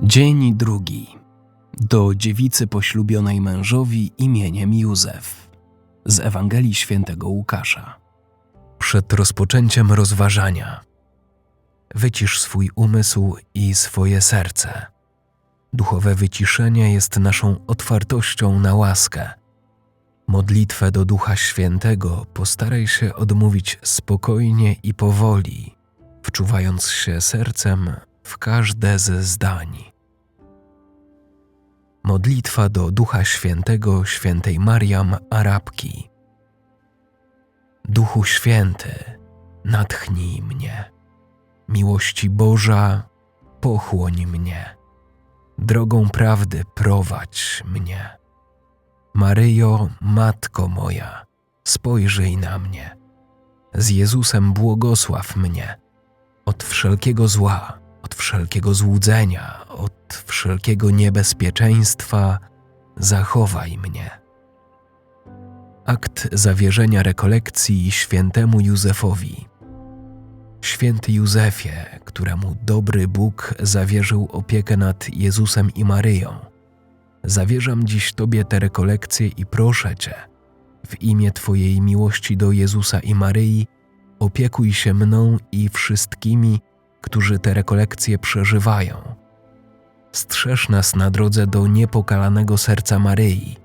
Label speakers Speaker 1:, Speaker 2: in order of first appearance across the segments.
Speaker 1: Dzień drugi. Do dziewicy poślubionej mężowi imieniem Józef. Z Ewangelii Świętego Łukasza. Przed rozpoczęciem rozważania wycisz swój umysł i swoje serce. Duchowe wyciszenie jest naszą otwartością na łaskę. Modlitwę do Ducha Świętego postaraj się odmówić spokojnie i powoli, wczuwając się sercem każde ze zdań. Modlitwa do Ducha Świętego świętej Mariam Arabki. Duchu Święty, natchnij mnie. Miłości Boża, pochłoń mnie. Drogą prawdy prowadź mnie. Maryjo, Matko moja, spojrzyj na mnie. Z Jezusem błogosław mnie. Od wszelkiego zła, od wszelkiego złudzenia, od wszelkiego niebezpieczeństwa zachowaj mnie. Akt zawierzenia rekolekcji świętemu Józefowi. Święty Józefie, któremu dobry Bóg zawierzył opiekę nad Jezusem i Maryją, zawierzam dziś Tobie te rekolekcje i proszę Cię, w imię Twojej miłości do Jezusa i Maryi, opiekuj się mną i wszystkimi, którzy te rekolekcje przeżywają. Strzeż nas na drodze do niepokalanego serca Maryi.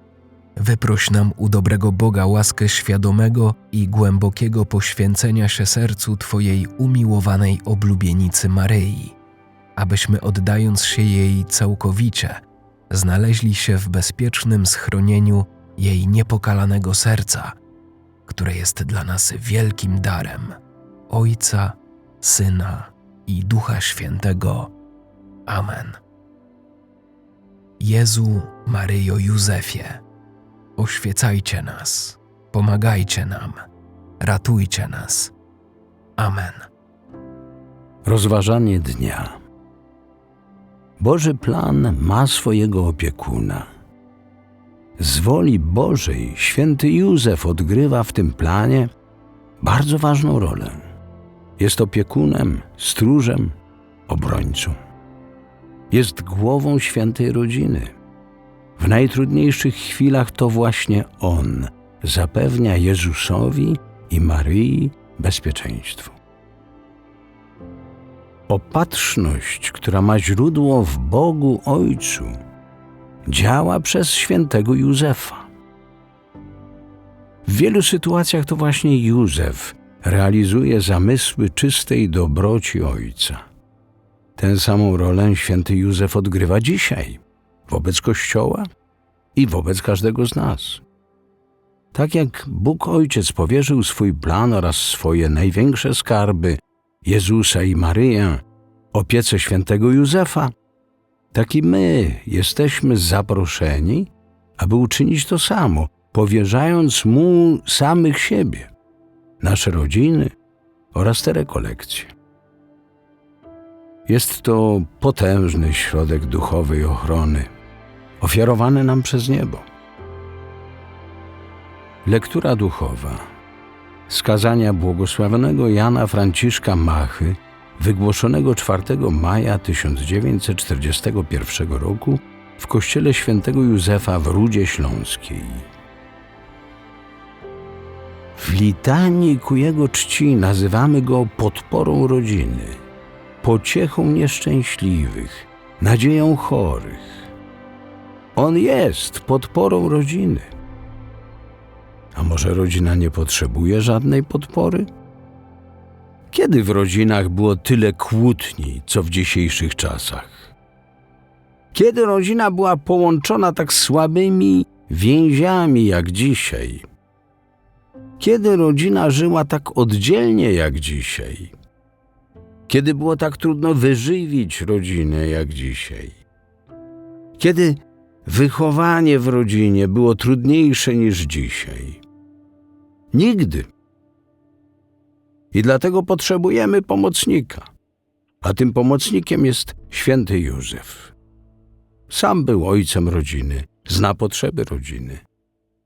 Speaker 1: Wyproś nam u dobrego Boga łaskę świadomego i głębokiego poświęcenia się sercu Twojej umiłowanej oblubienicy Maryi, abyśmy oddając się jej całkowicie, znaleźli się w bezpiecznym schronieniu jej niepokalanego serca, które jest dla nas wielkim darem Ojca, Syna i Ducha Świętego. Amen. Jezu, Maryjo, Józefie, oświecajcie nas, pomagajcie nam, ratujcie nas. Amen.
Speaker 2: Rozważanie dnia. Boży plan ma swojego opiekuna. Z woli Bożej święty Józef odgrywa w tym planie bardzo ważną rolę. Jest opiekunem, stróżem, obrońcą. Jest głową świętej rodziny. W najtrudniejszych chwilach to właśnie On zapewnia Jezusowi i Maryi bezpieczeństwo. Opatrzność, która ma źródło w Bogu Ojcu, działa przez świętego Józefa. W wielu sytuacjach to właśnie Józef realizuje zamysły czystej dobroci Ojca. Tę samą rolę święty Józef odgrywa dzisiaj wobec Kościoła i wobec każdego z nas. Tak jak Bóg Ojciec powierzył swój plan oraz swoje największe skarby Jezusa i Maryję opiece świętego Józefa, tak i my jesteśmy zaproszeni, aby uczynić to samo, powierzając Mu samych siebie, nasze rodziny oraz te rekolekcje. Jest to potężny środek duchowej ochrony, ofiarowany nam przez niebo. Lektura duchowa skazania błogosławionego Jana Franciszka Machy, wygłoszonego 4 maja 1941 roku w kościele świętego Józefa w Rudzie Śląskiej. W litanii ku jego czci nazywamy go podporą rodziny, pociechą nieszczęśliwych, nadzieją chorych. On jest podporą rodziny. A może rodzina nie potrzebuje żadnej podpory? Kiedy w rodzinach było tyle kłótni, co w dzisiejszych czasach? Kiedy rodzina była połączona tak słabymi więziami jak dzisiaj? Kiedy rodzina żyła tak oddzielnie jak dzisiaj? Kiedy było tak trudno wyżywić rodzinę jak dzisiaj? Kiedy wychowanie w rodzinie było trudniejsze niż dzisiaj? Nigdy. I dlatego potrzebujemy pomocnika. A tym pomocnikiem jest święty Józef. Sam był ojcem rodziny, zna potrzeby rodziny.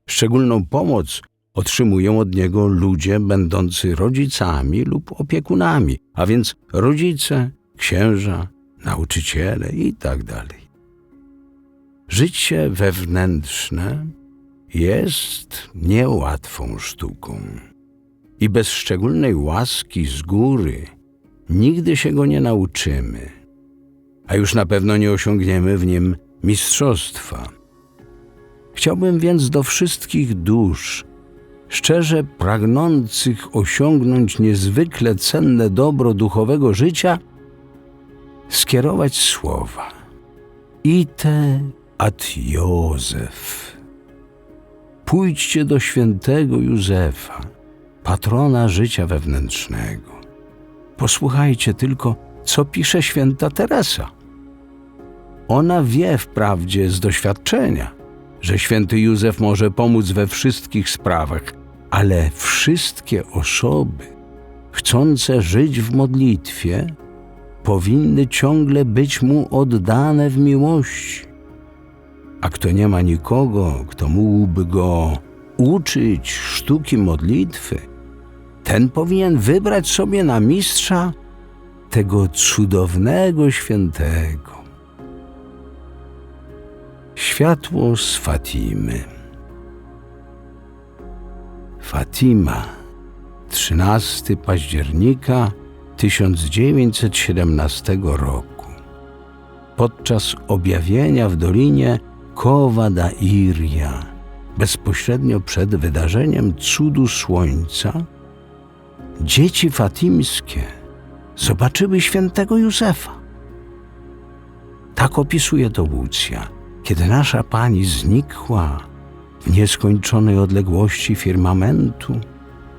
Speaker 2: Szczególną pomoc otrzymują od niego ludzie będący rodzicami lub opiekunami, a więc rodzice, księża, nauczyciele i tak. Życie wewnętrzne jest niełatwą sztuką i bez szczególnej łaski z góry nigdy się go nie nauczymy, a już na pewno nie osiągniemy w nim mistrzostwa. Chciałbym więc do wszystkich dusz, szczerze pragnących osiągnąć niezwykle cenne dobro duchowego życia, skierować słowa. Ite ad Józef. Pójdźcie do świętego Józefa, patrona życia wewnętrznego. Posłuchajcie tylko, co pisze święta Teresa. Ona wie wprawdzie z doświadczenia, że święty Józef może pomóc we wszystkich sprawach, ale wszystkie osoby chcące żyć w modlitwie powinny ciągle być mu oddane w miłości. A kto nie ma nikogo, kto mógłby go uczyć sztuki modlitwy, ten powinien wybrać sobie na mistrza tego cudownego świętego. Światło z Fatimy. Fatima, 13 października 1917 roku. Podczas objawienia w dolinie Kowa da Iria, bezpośrednio przed wydarzeniem cudu słońca, dzieci fatimskie zobaczyły świętego Józefa. Tak opisuje to Łucja. Kiedy nasza pani znikła w nieskończonej odległości firmamentu,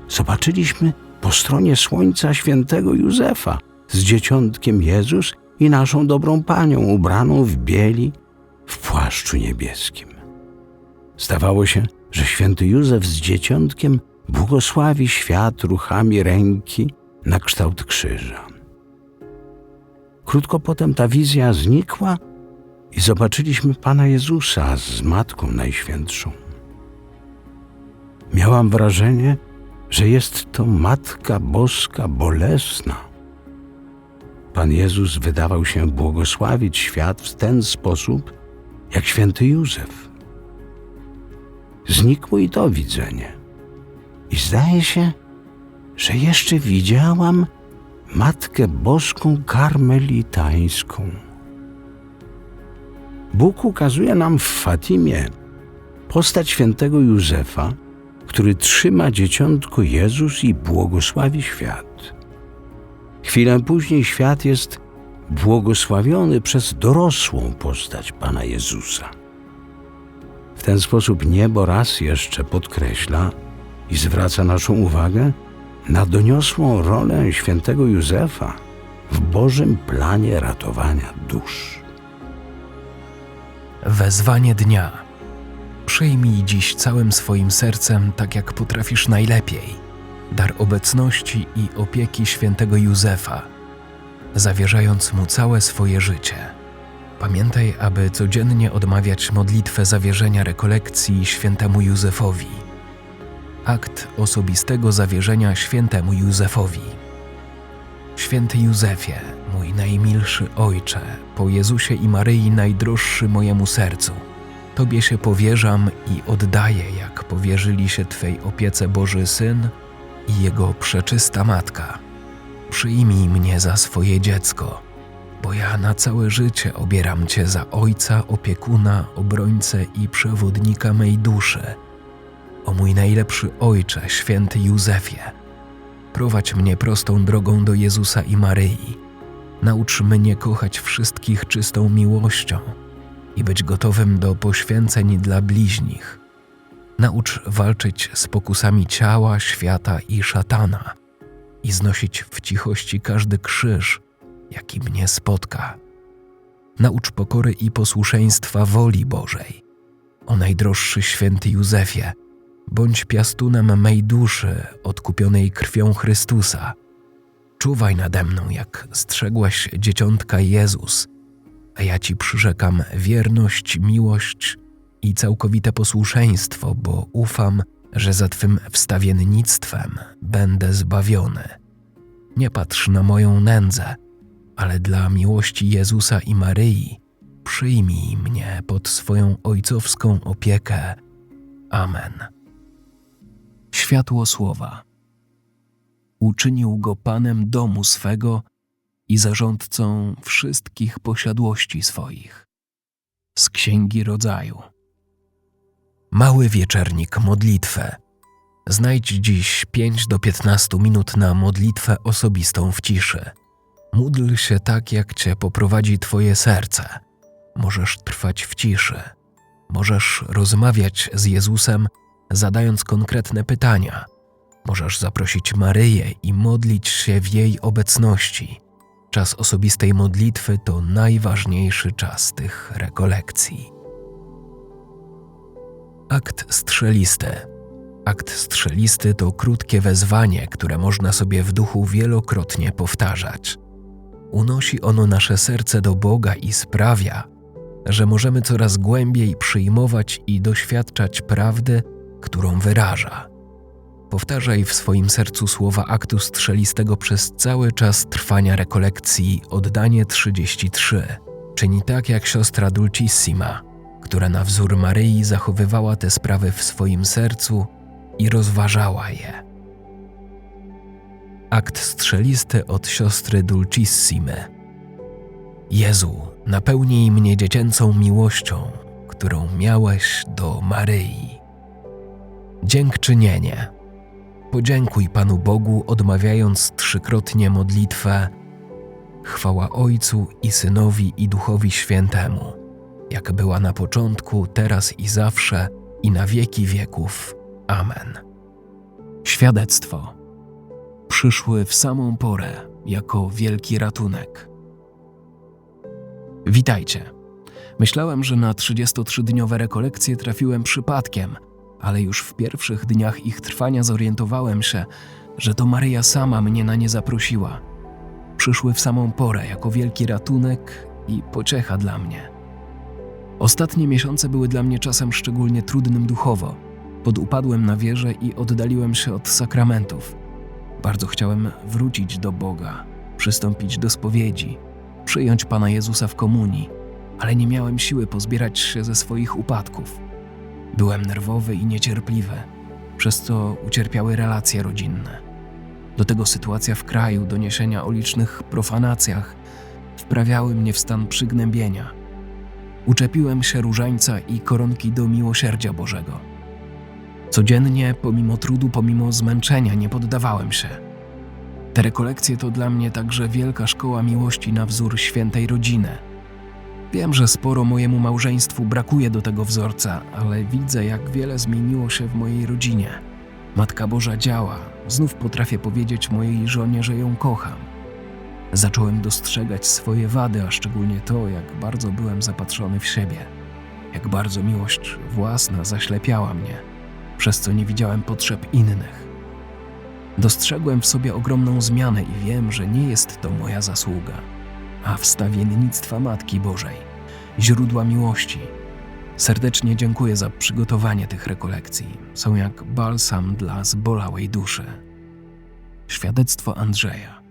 Speaker 2: zobaczyliśmy po stronie słońca świętego Józefa z dzieciątkiem Jezus i naszą dobrą panią ubraną w bieli w płaszczu niebieskim. Zdawało się, że święty Józef z dzieciątkiem błogosławi świat ruchami ręki na kształt krzyża. Krótko potem ta wizja znikła i zobaczyliśmy Pana Jezusa z Matką Najświętszą. Miałam wrażenie, że jest to Matka Boska bolesna. Pan Jezus wydawał się błogosławić świat w ten sposób, jak święty Józef. Znikło i to widzenie. I zdaje się, że jeszcze widziałam Matkę Boską Karmelitańską. Bóg ukazuje nam w Fatimie postać świętego Józefa, który trzyma dzieciątko Jezus i błogosławi świat. Chwilę później świat jest błogosławiony przez dorosłą postać Pana Jezusa. W ten sposób niebo raz jeszcze podkreśla i zwraca naszą uwagę na doniosłą rolę świętego Józefa w Bożym planie ratowania dusz.
Speaker 1: Wezwanie dnia. Przyjmij dziś całym swoim sercem, tak jak potrafisz najlepiej, dar obecności i opieki świętego Józefa, zawierzając mu całe swoje życie. Pamiętaj, aby codziennie odmawiać modlitwę zawierzenia rekolekcji świętemu Józefowi. Akt osobistego zawierzenia świętemu Józefowi. Święty Józefie, mój najmilszy Ojcze, po Jezusie i Maryi najdroższy mojemu sercu, Tobie się powierzam i oddaję, jak powierzyli się Twej opiece Boży Syn i Jego przeczysta Matka. Przyjmij mnie za swoje dziecko, bo ja na całe życie obieram Cię za Ojca, opiekuna, obrońcę i przewodnika mej duszy. O mój najlepszy Ojcze, święty Józefie, prowadź mnie prostą drogą do Jezusa i Maryi. Naucz mnie kochać wszystkich czystą miłością i być gotowym do poświęceń dla bliźnich. Naucz walczyć z pokusami ciała, świata i szatana i znosić w cichości każdy krzyż, jaki mnie spotka. Naucz pokory i posłuszeństwa woli Bożej. O najdroższy święty Józefie, bądź piastunem mej duszy odkupionej krwią Chrystusa. Czuwaj nade mną, jak strzegłaś dzieciątka Jezus, a ja ci przyrzekam wierność, miłość i całkowite posłuszeństwo, bo ufam, że za Twym wstawiennictwem będę zbawiony. Nie patrz na moją nędzę, ale dla miłości Jezusa i Maryi przyjmij mnie pod swoją ojcowską opiekę. Amen. Światło słowa. Uczynił go panem domu swego i zarządcą wszystkich posiadłości swoich. Z Księgi Rodzaju. Mały wieczernik modlitwę. Znajdź dziś 5 do 15 minut na modlitwę osobistą w ciszy. Módl się tak, jak cię poprowadzi twoje serce. Możesz trwać w ciszy. Możesz rozmawiać z Jezusem, zadając konkretne pytania. Możesz zaprosić Maryję i modlić się w jej obecności. Czas osobistej modlitwy to najważniejszy czas tych rekolekcji. Akt strzelisty. Akt strzelisty to krótkie wezwanie, które można sobie w duchu wielokrotnie powtarzać. Unosi ono nasze serce do Boga i sprawia, że możemy coraz głębiej przyjmować i doświadczać prawdy, którą wyraża. Powtarzaj w swoim sercu słowa aktu strzelistego przez cały czas trwania rekolekcji Oddanie 33. Czyni tak jak siostra Dulcissima, która na wzór Maryi zachowywała te sprawy w swoim sercu i rozważała je. Akt strzelisty od siostry Dulcissimy. Jezu, napełnij mnie dziecięcą miłością, którą miałeś do Maryi. Dziękczynienie. Podziękuj Panu Bogu, odmawiając trzykrotnie modlitwę Chwała Ojcu i Synowi i Duchowi Świętemu, jak była na początku, teraz i zawsze, i na wieki wieków. Amen. Świadectwo. Przyszły w samą porę jako wielki ratunek. Witajcie. Myślałem, że na 33-dniowe rekolekcje trafiłem przypadkiem, ale już w pierwszych dniach ich trwania zorientowałem się, że to Maryja sama mnie na nie zaprosiła. Przyszły w samą porę jako wielki ratunek i pociecha dla mnie. Ostatnie miesiące były dla mnie czasem szczególnie trudnym duchowo. Podupadłem na wierze i oddaliłem się od sakramentów. Bardzo chciałem wrócić do Boga, przystąpić do spowiedzi, przyjąć Pana Jezusa w komunii, ale nie miałem siły pozbierać się ze swoich upadków. Byłem nerwowy i niecierpliwy, przez co ucierpiały relacje rodzinne. Do tego sytuacja w kraju, doniesienia o licznych profanacjach wprawiały mnie w stan przygnębienia. Uczepiłem się różańca i koronki do miłosierdzia Bożego. Codziennie, pomimo trudu, pomimo zmęczenia, nie poddawałem się. Te rekolekcje to dla mnie także wielka szkoła miłości na wzór świętej rodziny. Wiem, że sporo mojemu małżeństwu brakuje do tego wzorca, ale widzę, jak wiele zmieniło się w mojej rodzinie. Matka Boża działa, znów potrafię powiedzieć mojej żonie, że ją kocham. Zacząłem dostrzegać swoje wady, a szczególnie to, jak bardzo byłem zapatrzony w siebie, jak bardzo miłość własna zaślepiała mnie, przez co nie widziałem potrzeb innych. Dostrzegłem w sobie ogromną zmianę i wiem, że nie jest to moja zasługa, a wstawiennictwa Matki Bożej, źródła miłości. Serdecznie dziękuję za przygotowanie tych rekolekcji. Są jak balsam dla zbolałej duszy. Świadectwo Andrzeja.